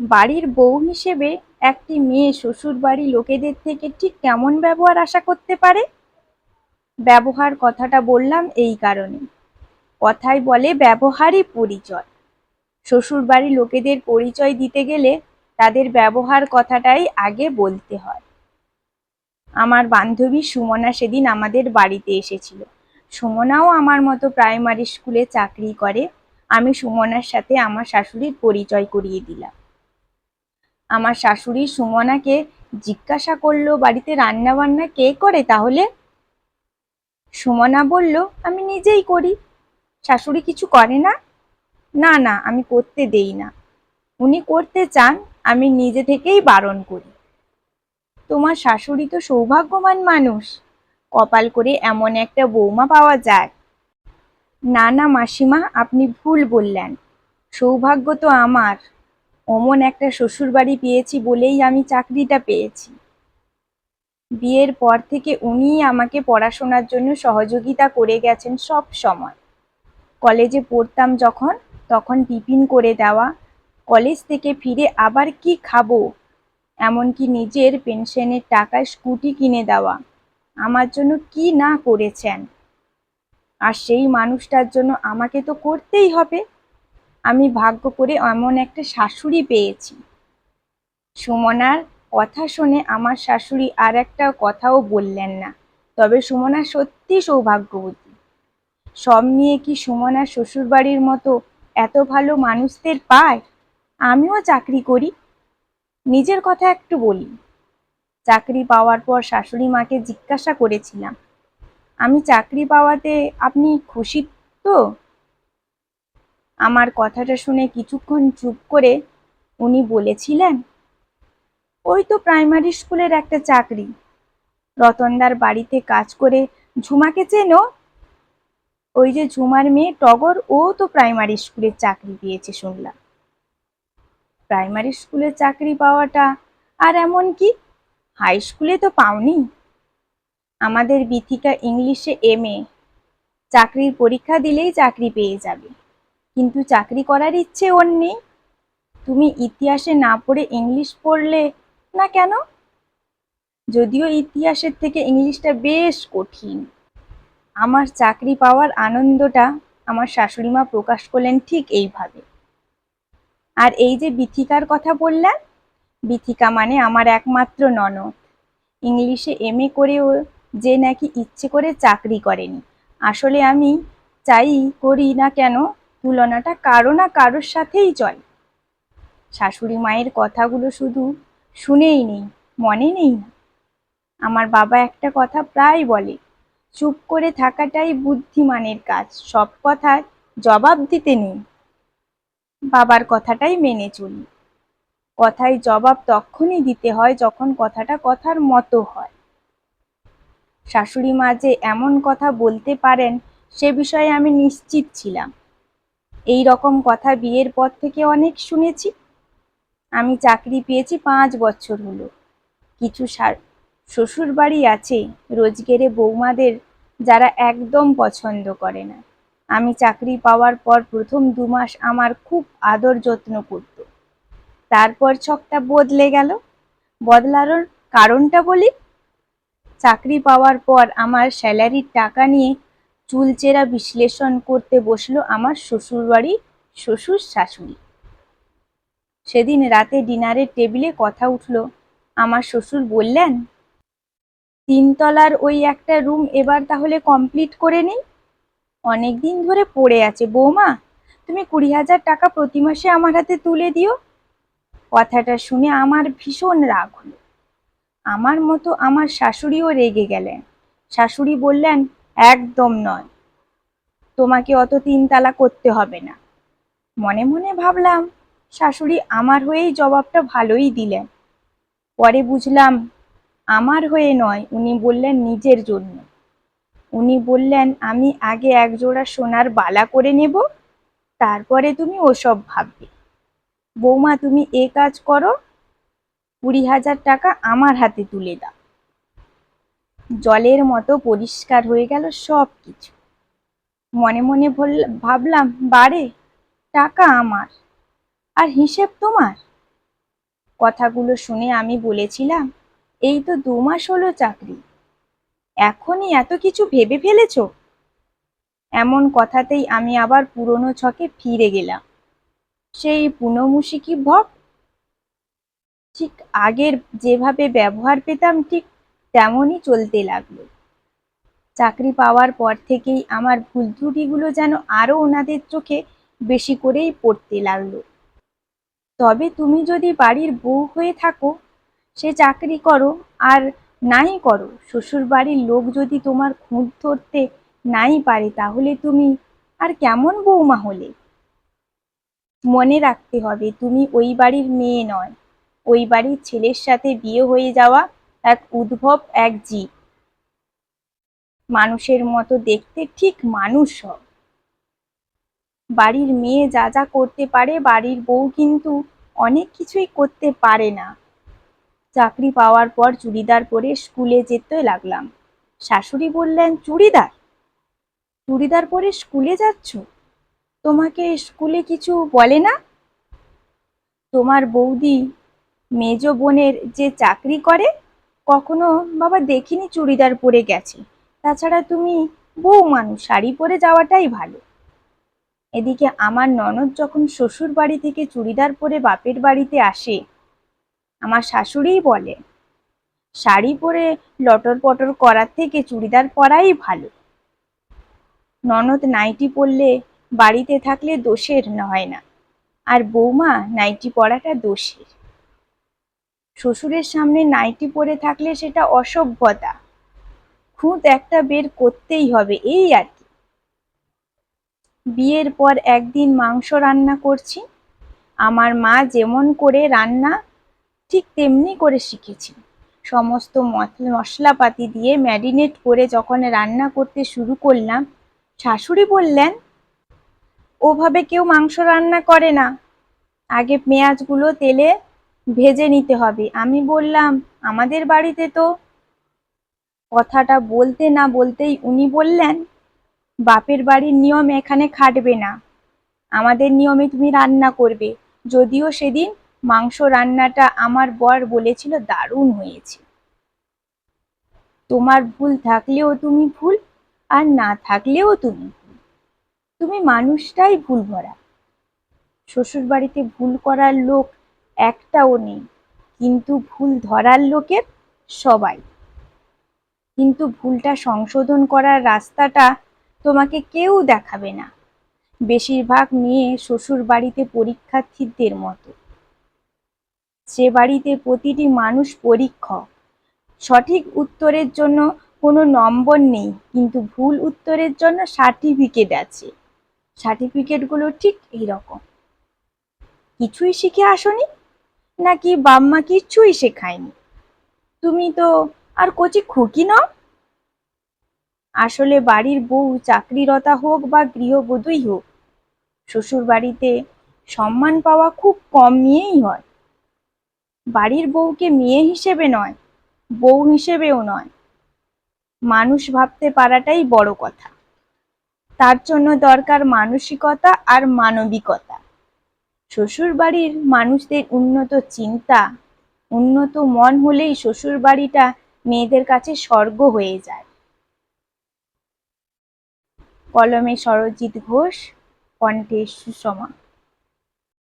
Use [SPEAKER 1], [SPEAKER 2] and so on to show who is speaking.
[SPEAKER 1] বাড়ির বউ হিসেবে একটি মেয়ে শ্বশুর বাড়ি লোকেদের থেকে ঠিক কেমন ব্যবহার আশা করতে পারে? ব্যবহার কথাটা বললাম এই কারণে। কথায় বলে ব্যবহারই পরিচয়। শ্বশুর বাড়ি লোকেদের পরিচয় দিতে গেলে তাদের ব্যবহার কথাটাই আগে বলতে হয়। আমার বান্ধবী সুমনা সেদিন আমাদের বাড়িতে এসেছিল। সুমনাও আমার মতো প্রাইমারি স্কুলে চাকরি করে। আমি সুমনার সাথে আমার শাশুড়ির পরিচয় করিয়ে দিলাম। আমার শাশুড়ি সুমনাকে জিজ্ঞাসা করল, বাড়িতে রান্না বান্না কে করে তাহলে? সুমনা বলল, আমি নিজেই করি। শাশুড়ি কিছু করে না? না না, আমি করতে দেই না। উনি করতে চান, আমি নিজে থেকেই বারণ করি। তোমার শাশুড়ি তো সৌভাগ্যবান মানুষ। কপাল করে এমন একটা বৌমা পাওয়া যায়। না না, মাসিমা, আপনি ভুল বললেন। সৌভাগ্য তো আমার। অমন একটা শ্বশুর বাড়ি পেয়েছি বলেই আমি চাকরিটা পেয়েছি। বিয়ের পর থেকে উনিই আমাকে পড়াশোনার জন্য সহযোগিতা করে গেছেন সব সময়। কলেজে পড়তাম যখন, তখন টিফিন করে দেওয়া, কলেজ থেকে ফিরে আবার কি খাব? এমনকি নিজের পেনশনের টাকায় স্কুটি কিনে দেওয়া, আমার জন্য কি না করেছেন? আর সেই মানুষটার জন্য আমাকে তো করতেই হবে। আমি ভাগ্য করে এমন একটা শাশুড়ি পেয়েছি। সুমনার কথা শুনে আমার শাশুড়ি আর একটা কথাও বললেন না। তবে সুমনা সত্যি সৌভাগ্যবতী। সব নিয়ে কি সুমনার শ্বশুরবাড়ির মতো এত ভালো মানুষদের পায়? আমিও চাকরি করি। নিজের কথা একটু বলি। চাকরি পাওয়ার পর শাশুড়ি মাকে জিজ্ঞাসা করেছিলাম, আমি চাকরি পাওয়াতে আপনি খুশি তো? আমার কথাটা শুনে কিছুক্ষণ চুপ করে উনি বলেছিলেন, ওই তো প্রাইমারি স্কুলের একটা চাকরি। রতনদার বাড়িতে কাজ করে ঝুমাকে চেনো? ওই যে ঝুমার মেয়ে টগর, ও তো প্রাইমারি স্কুলের চাকরি পেয়েছে শুনলাম। প্রাইমারি স্কুলের চাকরি পাওয়াটা আর এমন কি? হাই স্কুলে তো পাওনি। আমাদের বিথিকা ইংলিশে এম এ। চাকরির পরীক্ষা দিলেই চাকরি পেয়ে যাবে। কিন্তু চাকরি করার ইচ্ছে ওর নেই। তুমি ইতিহাসে না পড়ে ইংলিশ পড়লে না কেন? যদিও ইতিহাসের থেকে ইংলিশটা বেশ কঠিন। আমার চাকরি পাওয়ার আনন্দটা আমার শাশুড়ি মা প্রকাশ করলেন ঠিক এইভাবে। আর এই যে বিথিকার কথা বললেন বিথিকা মানে আমার একমাত্র ননদ। ইংলিশে এম এ করেও যে নাকি ইচ্ছে করে চাকরি করেনি। আসলে আমি চাই করি না কেন? তুলনাটা কারও না কারোর সাথেই চলে। শাশুড়ি মায়ের কথাগুলো শুধু শুনেই নেই, মনে নেই না। আমার বাবা একটা কথা প্রায় বলে, চুপ করে থাকাটাই বুদ্ধিমানের কাজ, সব কথায় জবাব দিতে নেই। বাবার কথাটাই মেনে চলি। কথায় জবাব তখনই দিতে হয় যখন কথাটা কথার মতো হয়। শাশুড়ি মা যে এমন কথা বলতে পারেন, সে বিষয়ে আমি নিশ্চিত ছিলাম। এই রকম কথা বিয়ের পর থেকে অনেক শুনেছি। আমি চাকরি পেয়েছি পাঁচ বছর হলো। কিছু শ্বশুর বাড়ি আছে রোজগেরে বৌমাদের যারা একদম পছন্দ করে না। আমি চাকরি পাওয়ার পর প্রথম দু মাস আমার খুব আদর যত্ন করত। তারপর ছকটা বদলে গেল। বদলানোর কারণটা বলি? চাকরি পাওয়ার পর আমার স্যালারির টাকা নিয়ে চুলচেরা বিশ্লেষণ করতে বসল আমার শ্বশুরবাড়ি শ্বশুর শাশুড়ি। সেদিন রাতে ডিনারের টেবিলে কথা উঠল, আমার শ্বশুর বললেন, তিনতলার ওই একটা রুম এবার তাহলে কমপ্লিট করে নিই অনেক দিন ধরে পড়ে আছে বৌমা, তুমি কুড়ি হাজার টাকা প্রতি মাসে আমার হাতে তুলে দিও। কথাটা শুনে আমার ভীষণ রাগ হলো। আমার মতো আমার শাশুড়িও রেগে গেলেন। শাশুড়ি বললেন একদম নয়। তোমাকে অত তিনতলা করতে হবে না। মনে মনে ভাবলাম, শাশুড়ি আমার হয়েই জবাবটা ভালোই দিলেন। পরে বুঝলাম, আমার হয়ে নয়, উনি বললেন নিজের জন্য। উনি বললেন, আমি আগে একজোড়া সোনার বালা করে নেব, তারপরে তুমি ওসব ভাববে। বৌমা, তুমি এ কাজ করো। কুড়ি হাজার টাকা আমার হাতে তুলে দাও। জলের মতো পরিষ্কার হয়ে গেল সব কিছু মনে মনে ভাবলাম, বারে, টাকা আমার, আর হিসেব তোমার? কথাগুলো শুনে আমি বলেছিলাম, এই তো দু মাস হলো চাকরি, এখনই এত কিছু ভেবে ফেলেছ? এমন কথাতেই আমি আবার পুরনো ছকে ফিরে গেলাম। সেই পুনমুশিকি ভব ঠিক আগের যেভাবে ব্যবহার পেতাম, ঠিক তেমনই চলতে লাগল। চাকরি পাওয়ার পর থেকেই আমার ভুল ত্রুটিগুলো যেন আরও ওনাদের চোখে বেশি করেই পড়তে লাগল। তবে তুমি যদি বাড়ির বউ হয়ে থাকো, সে চাকরি করো আর নাই করো শ্বশুর বাড়ির লোক যদি তোমার খুঁত ধরতে নাই পারে, তাহলে তুমি আর কেমন বৌমা হলে? মনে রাখতে হবে, তুমি ওই বাড়ির মেয়ে নয়। ওই বাড়ির ছেলের সাথে বিয়ে হয়ে যাওয়া এক উদ্ভব, এক জীব। মানুষের মতো দেখতে ঠিক মানুষ হও বাড়ির মেয়ে যা যা করতে পারে, বাড়ির বউ কিন্তু অনেক কিছুই করতে পারে না। চাকরি পাওয়ার পর চুড়িদার পরে স্কুলে যেতে লাগলাম। শাশুড়ি বললেন, চুড়িদার? চুড়িদার পরে স্কুলে যাচ্ছ? তোমাকে স্কুলে কিছু বলে না? তোমার বৌদি মেজ বোনের যে চাকরি করে কখনো বাবা দেখিনি চুড়িদার পরে গেছে। তাছাড়া তুমি বউ মানুষ, শাড়ি পরে যাওয়াটাই ভালো। এদিকে আমার ননদ যখন শ্বশুর বাড়ি থেকে চুড়িদার পরে বাপের বাড়িতে আসে, আমার শাশুড়িই বলে, শাড়ি পরে লটর পটর করার থেকে চুড়িদার পরাই ভালো। ননদ নাইটি পরলে বাড়িতে থাকলে দোষের হয় না, আর বৌমা নাইটি পরাটা দোষের। শ্বশুরের সামনে নাইটি পরে থাকলে সেটা অসভ্যতা। খুঁত একটা বের করতেই হবে, এই আর কি। বিয়ের পর একদিন মাংস রান্না করছি। আমার মা যেমন করে রান্না, ঠিক তেমনি করে শিখেছি। সমস্ত মশলাপাতি দিয়ে ম্যারিনেট করে যখন রান্না করতে শুরু করলাম, শাশুড়ি বললেন, ওভাবে কেউ মাংস রান্না করে না। আগে পেঁয়াজগুলো তেলে ভেজে নিতে হবে। আমি বললাম, আমাদের বাড়িতে তো কথাটা বলতে না বলতেই উনি বললেন, বাপের বাড়ির নিয়ম এখানে খাটবে না। আমাদের নিয়মে তুমি রান্না করবে। যদিও সেদিন মাংস রান্নাটা আমার বর বলেছিল, দারুণ হয়েছে। তোমার ভুল থাকলেও তুমি ভুল, আর না থাকলেও তুমি তুমি মানুষটাই ভুল ভরা। শ্বশুর বাড়িতে ভুল করার লোক একটাও নেই। কিন্তু ভুল ধরার লোকের সবাই। কিন্তু ভুলটা সংশোধন করার রাস্তাটা তোমাকে কেউ দেখাবে না। বেশিরভাগ মেয়ে শ্বশুর বাড়িতে পরীক্ষার্থীদের মতো। সে বাড়িতে প্রতিটি মানুষ পরীক্ষক, সঠিক উত্তরের জন্য কোনো নম্বর নেই, কিন্তু ভুল উত্তরের জন্য সার্টিফিকেট আছে। সার্টিফিকেটগুলো ঠিক এইরকম। কিছুই শিখে আসনি? নাকি বাম্মা কিচ্ছুই শেখায়নি? তুমি তো আর কচি খুকি নও? আসলে বাড়ির বউ চাকরিরতা হোক বা গৃহবধূই হোক শ্বশুর বাড়িতে সম্মান পাওয়া খুব কম নিয়েই হয়। বাড়ির বউকে মেয়ে হিসেবে নয়, বউ হিসেবেও নয়। মানুষ ভাবতে পারাটাই বড় কথা। তার জন্য দরকার মানসিকতা আর মানবিকতা। শ্বশুর বাড়ির মানুষদের উন্নত চিন্তা, উন্নত মন হলেই শ্বশুর বাড়িটা মেয়েদের কাছে স্বর্গ হয়ে যায়। কলমে সরজিৎ ঘোষ, কণ্ঠে সুষমা।